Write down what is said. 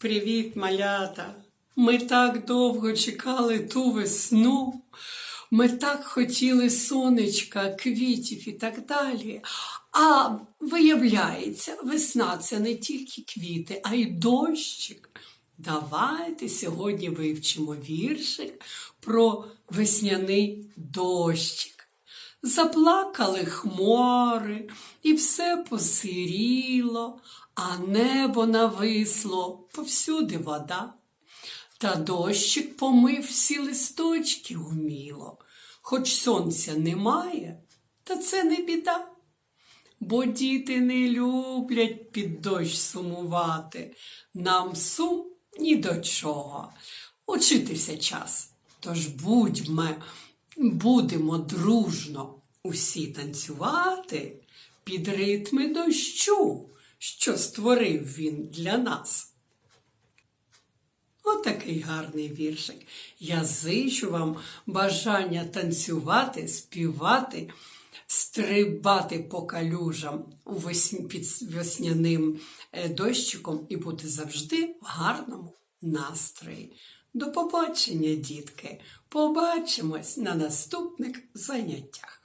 Привіт, малята! Ми так довго чекали ту весну. Ми так хотіли сонечка, квітів і так далі. А виявляється, весна це не тільки квіти, а й дощик. Давайте сьогодні вивчимо віршик про весняний дощик. Заплакали хмари, і все посиріло, а небо нависло, повсюди вода. Та дощик помив всі листочки уміло, хоч сонця немає, та це не біда. Бо діти не люблять під дощ сумувати. Нам сум ні до чого. Учитися час. Тож будьмо, будемо дружно усі танцювати під ритми дощу, що створив він для нас. Отакий гарний віршик. Я зичу вам бажання танцювати, співати, стрибати по калюжам під весняним е, дощиком і бути завжди в гарному настрої. До побачення, дітки! Побачимось на наступних заняттях.